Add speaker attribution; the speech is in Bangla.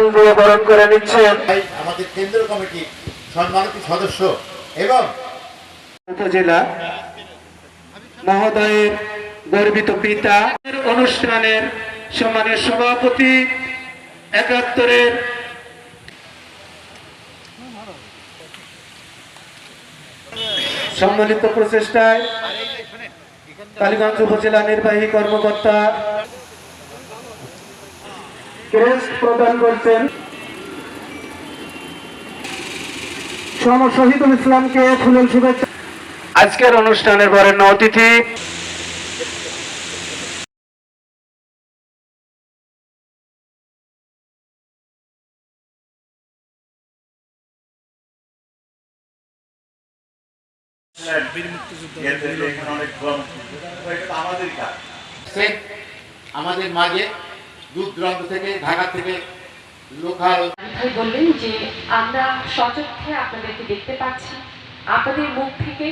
Speaker 1: ফুল দিয়ে বরণ করে নিচ্ছেন।
Speaker 2: আমাদের কেন্দ্র কমিটির সম্মানিত সদস্য এবং
Speaker 1: উপজেলা মহোদয়ের গর্বিত পিতা। অনুষ্ঠানের সম্মানের সভাপতি একাত্তরের সম্মিলিত প্রচেষ্টায় কালীগঞ্জ উপজেলা নির্বাহী কর্মকর্তা ক্রেস্ট প্রদান করছেন। শহীদুল ইসলামকে ফুলেল শুভেচ্ছা। আজকের অনুষ্ঠানের বরেণ্য অতিথি।
Speaker 2: আমাদের মাঝে দূর দূরান্ত থেকে, ঢাকা থেকে লোকাল
Speaker 3: বললেন যে আমরা সচক্ষে আপনাদেরকে দেখতে পাচ্ছি। আপনাদের মুখ থেকে